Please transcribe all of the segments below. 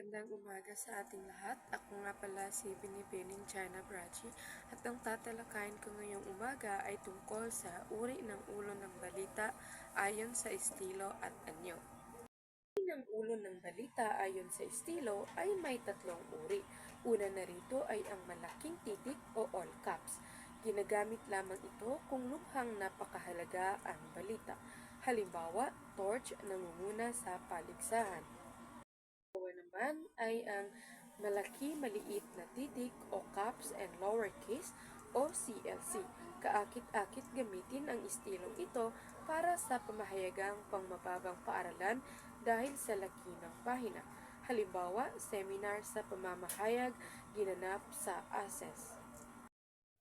Magandang umaga sa ating lahat. Ako nga pala si Binibining China Brachi at ang tatalakayin ko ngayong umaga ay tungkol sa uri ng ulo ng balita ayon sa estilo at anyo. Uri ng ulo ng balita ayon sa estilo ay may tatlong uri. Una na rito ay ang malaking titik o all caps. Ginagamit lamang ito kung lubhang napakahalaga ang balita. Halimbawa, torch nangunguna sa paligsahan. Naman ay ang malaki maliit na titik o caps and lowercase o CLC. Kaakit-akit gamitin ang istilong ito para sa pamahayagang pangmababang paaralan dahil sa laki ng pahina. Halimbawa, seminar sa pamamahayag ginanap sa ASES.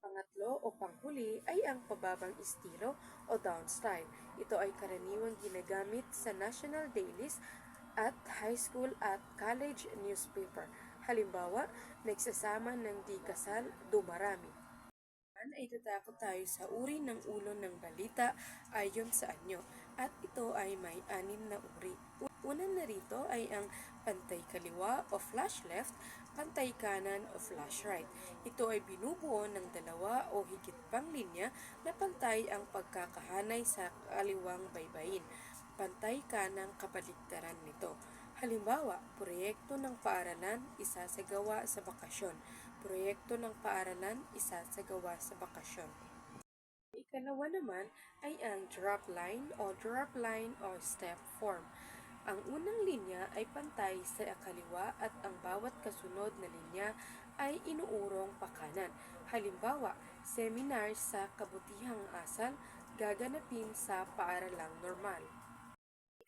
Pangatlo o panghuli ay ang pababang estilo o downstyle. Ito ay karaniwang ginagamit sa national dailies at high school at college newspaper. Halimbawa, nagsasama ng di kasal, dumarami. Ay tatakot tayo sa uri ng ulo ng balita ayon sa anyo at ito ay may anim na uri. Una na rito ay ang pantay kaliwa o flash left, pantay kanan o flash right. Ito ay binubuo ng dalawa o higit pang linya na pantay ang pagkakahanay sa kaliwang baybayin. Pantay kanang kabaligtaran nito. Halimbawa, proyekto ng paaralan isasagawa sa bakasyon. Proyekto ng paaralan isasagawa sa bakasyon. Ikalawa naman ay ang drop line o drop line o step form. Ang unang linya ay pantay sa kaliwa at ang bawat kasunod na linya ay inuurong pakanan. Halimbawa, seminar sa kabutihang asal gaganapin sa paaralang normal.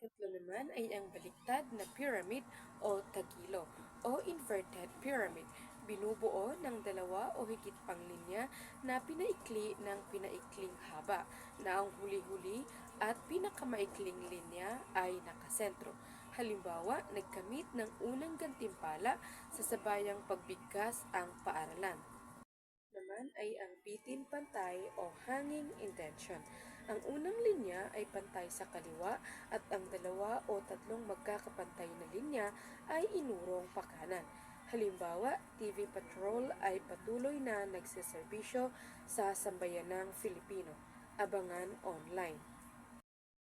Ikatlo naman ay ang baliktad na pyramid o tagilo o inverted pyramid. Binubuo ng dalawa o higit pang linya na pinaikli ng pinaikling haba na ang huli-huli at pinakamaikling linya ay nakasentro. Halimbawa, nagkamit ng unang gantimpala sa sabayang pagbigkas ang paaralan naman ay ang bitin pantay o hanging intention. Ang unang linya ay pantay sa kaliwa at ang dalawa o tatlong magkakapantay na linya ay inurong pakanan. Halimbawa, TV Patrol ay patuloy na nagseserbisyo sa sambayanang Filipino. Abangan online.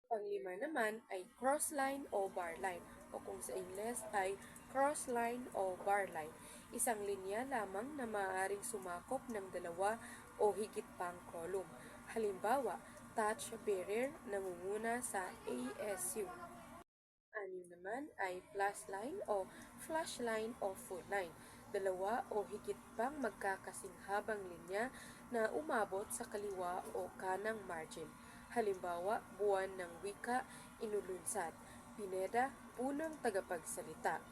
Panglima naman ay crossline o barline o kung sa Ingles ay crossline o barline. Isang linya lamang na maaaring sumakop ng dalawa o higit pang column. Halimbawa, touch barrier nangunguna sa ASU. Anim naman ay plus line o flash line o full line. Dalawa o higit pang magkakasing habang linya na umabot sa kaliwa o kanang margin. Halimbawa, buwan ng wika inulunsad. Pineda, punang tagapagsalita.